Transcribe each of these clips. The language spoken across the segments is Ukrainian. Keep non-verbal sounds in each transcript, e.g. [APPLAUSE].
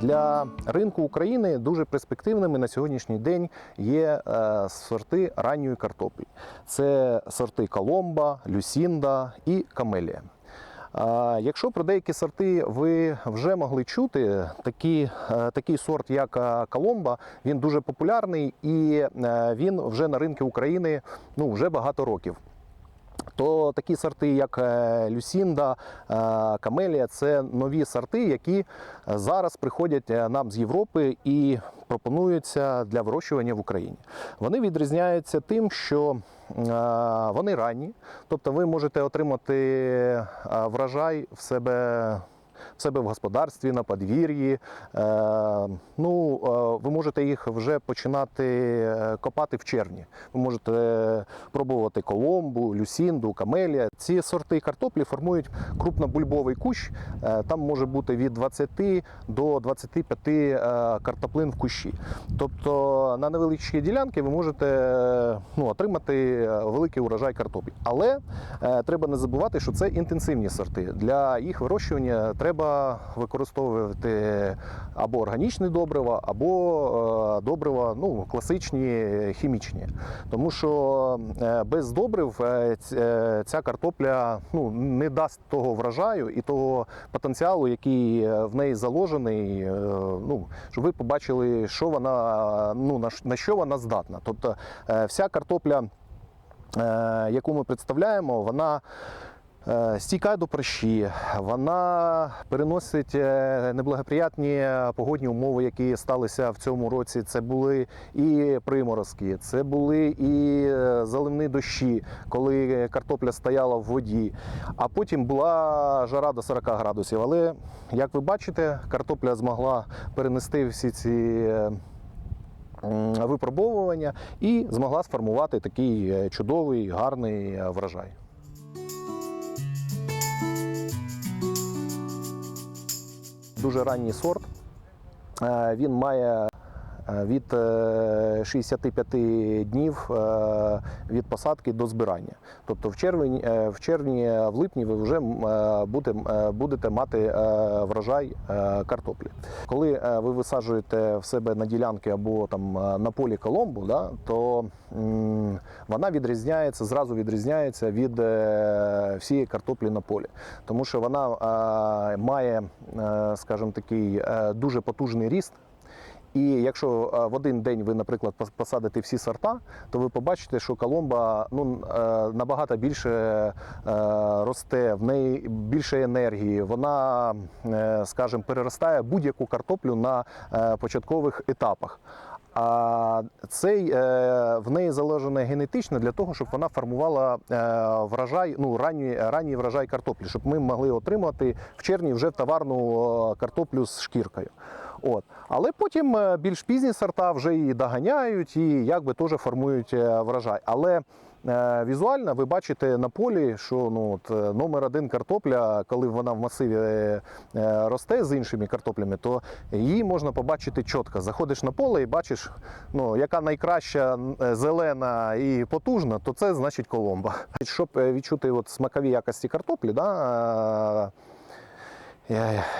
Для ринку України дуже перспективними на сьогоднішній день є е, сорти ранньої картоплі. Це сорти Коломба, Люсінда і Камелія. Якщо про деякі сорти ви вже могли чути, такі, е, такий сорт, як е, Коломба, він дуже популярний і він вже на ринку України ну, вже багато років. То такі сорти, як е, Люсінда, е, Камелія, це нові сорти, які е, зараз приходять нам з Європи і пропонуються для вирощування в Україні. Вони відрізняються тим, що вони ранні, тобто ви можете отримати врожай в себе. В себе в господарстві, на подвір'ї. Е, ну, е, ви можете їх вже починати е, копати в червні. Ви можете пробувати коломбу, люсінду, камелія. Ці сорти картоплі формують крупнобульбовий кущ. Там може бути від 20 до 25 е, картоплин в кущі. Тобто на невеличкій ділянці ви можете ну, отримати великий урожай картоплі. Але треба не забувати, що це інтенсивні сорти. Для їх вирощування треба використовувати або органічне добрива, або е, добрива ну, класичні хімічні. Тому що е, без добрив е, ця картопля ну, не дасть того врожаю і того потенціалу, який в неї заложений, ну, щоб ви побачили, що вона, ну, на що вона здатна. Тобто вся картопля, яку ми представляємо, вона. Е, Стійкає до прощі, вона переносить е, неблагоприятні погодні умови, які сталися в цьому році. Це були і приморозки, це були і е, заливні дощі, коли картопля стояла в воді. А потім була жара до 40 градусів. Але як ви бачите, картопля змогла перенести всі ці. Випробовування і змогла сформувати такий чудовий, гарний врожай. Дуже ранній сорт. Е, Він має від е, 65 днів е, від посадки до збирання. Тобто в червні, е, в червні, е, в липні ви вже е, будете, е, мати е, врожай е, картоплі. Коли е, ви висаджуєте в себе на ділянки або там е, на полі коломбу, да, то вона відрізняється, зразу відрізняється від е, всієї картоплі на полі. Тому що вона е, має, е, скажімо, такий е, дуже потужний ріст. І якщо в один день ви, наприклад, посадите всі сорта, то ви побачите, що коломба ну, е, набагато більше е, росте, в неї більше енергії, вона, е, скажімо, переростає будь-яку картоплю на початкових етапах. А цей в неї заложено генетично для того, щоб вона формувала врожай, ну ранній, ранній врожай картоплі, щоб ми могли отримати в червні вже товарну картоплю з шкіркою. От. Але потім е, більш пізні сорта вже і доганяють, і якби теж формують е, врожай. Але е, візуально ви бачите на полі, що ну, от, номер один картопля, коли вона в масиві росте з іншими картоплями, то її можна побачити чітко. Заходиш на поле і бачиш, ну, яка найкраща зелена і потужна, то це значить коломба. Щоб відчути от смакові якості картоплі, да,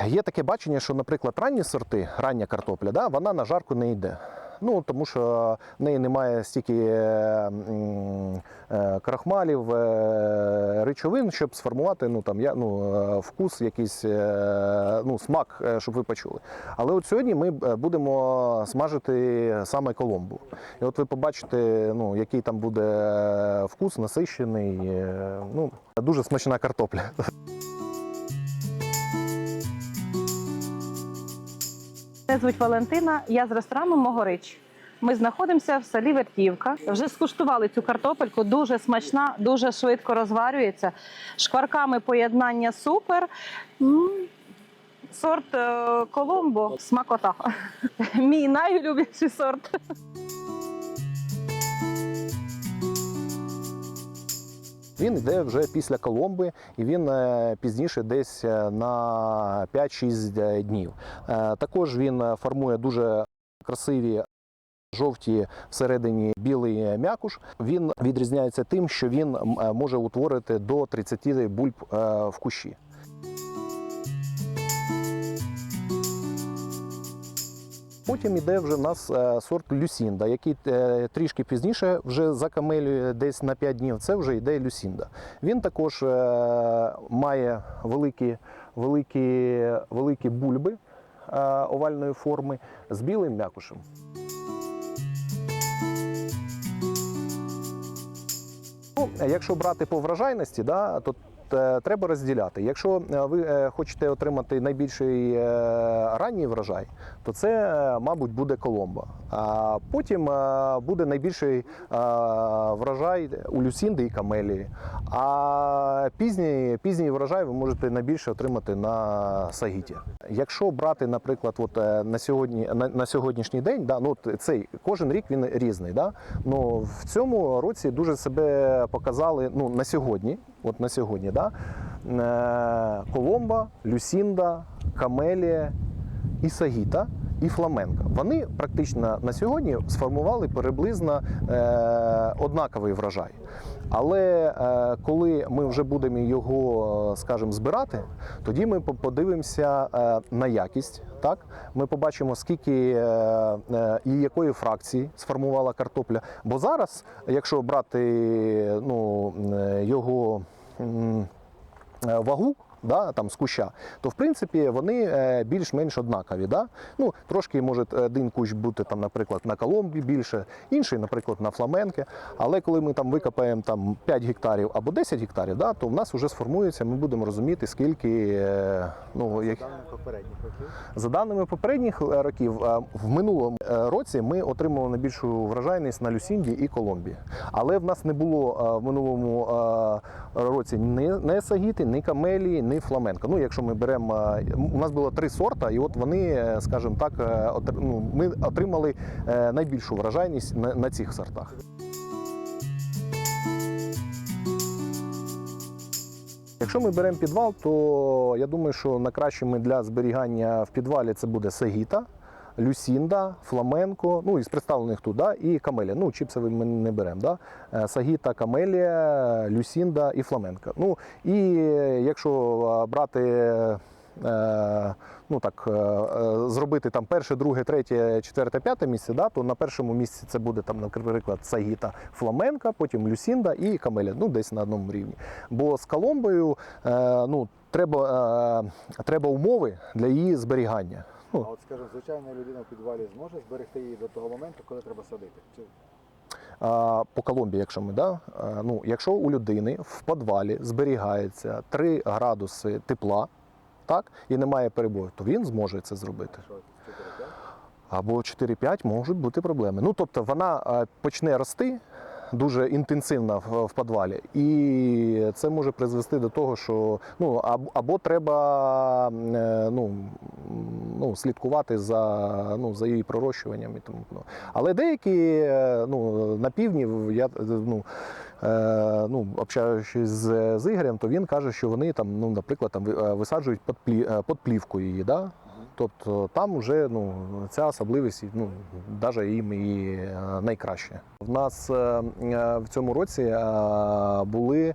Є таке бачення, що, наприклад, ранні сорти, рання картопля, да, вона на жарку не йде. Ну, тому що в неї немає стільки е, е, крахмалів, е, речовин, щоб сформувати ну, там, ну, е, вкус, якийсь е, ну, смак, е, щоб ви почули. Але от сьогодні ми е, будемо смажити саме коломбу. І от ви побачите, ну, який там буде е, вкус, насищений. е, Ну, дуже смачна картопля. Мене звуть Валентина, я з ресторану Могорич. Ми знаходимося в селі Вертівка. Вже скуштували цю картопельку, дуже смачна, дуже швидко розварюється. Шкварками поєднання супер. Сорт е, Коломбо смакота. [LAUGHS] Мій найулюбленіший сорт. Він йде вже після Коломби, і він е, пізніше десь е, на 5-6 днів. Е, Також він формує дуже красиві. Жовті всередині білий м'якуш. Він відрізняється тим, що він може утворити до 30 бульб в кущі. Потім іде вже в нас е, сорт Люсінда, який е, трішки пізніше, вже за камелію, десь на 5 днів, це вже йде Люсінда. Він також е, має великі, великі, великі бульби е, овальної форми з білим м'якушем. Ну, якщо брати по вражайності, да, то е, треба розділяти. Якщо е, ви е, хочете отримати найбільший е, ранній врожай, то це, е, мабуть, буде коломба. А потім е, буде найбільший е, врожай у люсінди і камелії. А пізній, пізній врожай ви можете найбільше отримати на сагіті. Якщо брати, наприклад, от е, на сьогодні на, на сьогоднішній день, да, ну цей кожен рік він різний. Да? Ну в цьому році дуже себе показали ну на сьогодні. От на сьогодні, да? е, Коломба, Люсінда, Камелія і Сагіта. І фламенка. Вони практично на сьогодні сформували приблизно е, однаковий врожай. Але е, коли ми вже будемо його, е, скажімо, збирати, тоді ми подивимося е, на якість. Так, ми побачимо, скільки е, е, і якої фракції сформувала картопля. Бо зараз, якщо брати ну, вагу. Да, там з куща, то в принципі вони е, більш-менш однакові. Да? Ну, трошки може один кущ бути там, наприклад, на коломбі більше, інший, наприклад, на фламенки. Але коли ми там викопаємо там 5 гектарів або 10 гектарів, да, то в нас вже сформується, ми будемо розуміти, скільки е, ну, як, даними попередніх років. за даними попередніх е, років, в минулому році ми отримали найбільшу врожайність на Люсінді і Коломбі. Але в нас не було в минулому році ні сагіти, ні камелії, ні фламенко. Ну, якщо ми беремо, е, у нас було три сорта, і от вони, е, скажімо так, е, ну, ми отримали найбільшу вражайність на, цих сортах. Якщо ми беремо підвал, то я думаю, що найкращими для зберігання в підвалі це буде Сагіта, Люсінда, Фламенко, ну і з представлених тут, да, і Камелія. Ну, чіпсові ми не беремо. Да? Е, Сагіта, Камелія, Люсінда і Фламенко. Ну і якщо е, брати. е, Ну так, зробити там перше, друге, третє, четверте, п'яте місце, да, то на першому місці це буде там, наприклад, Сагіта Фламенка, потім Люсінда і Камеля, ну десь на одному рівні. Бо з Коломбою ну, треба, треба умови для її зберігання. А от, скажімо, звичайна людина в підвалі зможе зберегти її до того моменту, коли треба садити. Чи а, по Коломбі, якщо ми, да, е, ну, якщо у людини в підвалі зберігається 3 градуси тепла, так, і немає перебою, то він зможе це зробити. Або 4-5 можуть бути проблеми. Ну, тобто вона е, почне рости дуже інтенсивно в, підвалі, і це може призвести до того, що ну, або, треба е, ну, ну, слідкувати за, ну, за її пророщуванням. І тому. Але деякі е, ну, на півдні, я ну, е, ну, общаючись з, з Ігорем, то він каже, що вони там, ну, наприклад, там, висаджують під, плі, плівкою її. Да? Тобто там вже ну, ця особливість ну, навіть їм і е, найкраще. В нас е, е, в цьому році були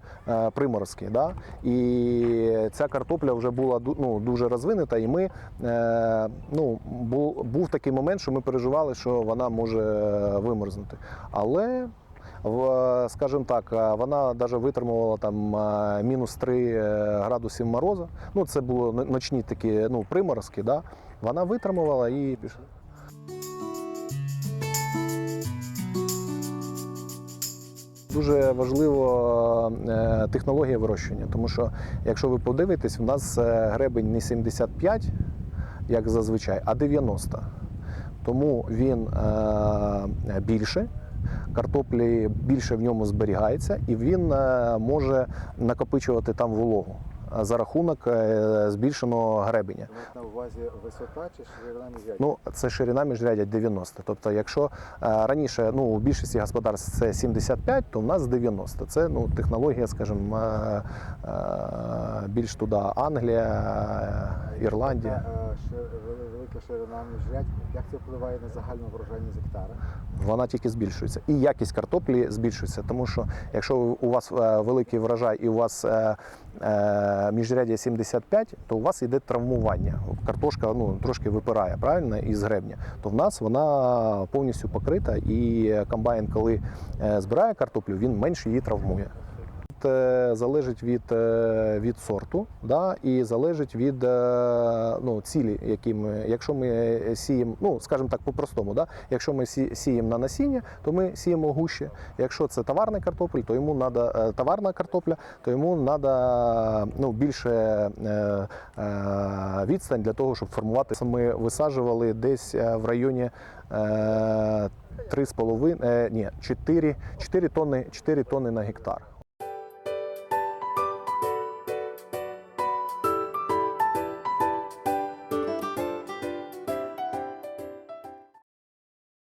приморозки, да? і ця картопля вже була ну, дуже розвинута, і ми ну, був, такий момент, що ми переживали, що вона може вимерзнути. Але скажімо так, е, вона навіть витримувала там е, мінус 3 градусів морозу. Ну, це було ночні такі ну, приморозки, да? вона витримувала і пішла. Дуже важлива е, технологія вирощування, тому що якщо ви подивитесь, у нас е, гребень не 75, як зазвичай, а 90. Тому він е, більше, картоплі більше в ньому зберігається, і він е, може накопичувати там вологу за рахунок е, збільшеного гребеня. На увазі висота чи ширина міжряддя? Ну, це ширина міжрядя 90. Тобто, якщо е, раніше ну, у більшості господарств це 75, то в нас 90. Це ну, технологія, скажімо, е, е, більш туди Англія, е, Ірландія. Е, велика ширина міжрядь. Як це впливає на загальну врожайність гектара? вона тільки збільшується. І якість картоплі збільшується, тому що якщо у вас е, великий врожай і у вас е, е, міжрядя 75, то у вас йде травмування. Картошка ну, трошки випирає правильно із гребня. То в нас вона повністю покрита, і комбайн, коли е, збирає картоплю, він менше її травмує. Це залежить від, е, від сорту да, і залежить від е, ну, цілі, які ми, якщо ми сіємо, ну скажімо так, по-простому, да, якщо ми сі- сіємо на насіння, то ми сіємо гуще. Якщо це товарний картопль, то йому надо, е, товарна картопля, то йому треба ну, більше е, е, відстань для того, щоб формувати. Ми висаджували десь е, в районі. Е, 3,5, е, ні, 4, 4 тонни, 4 тонни на гектар.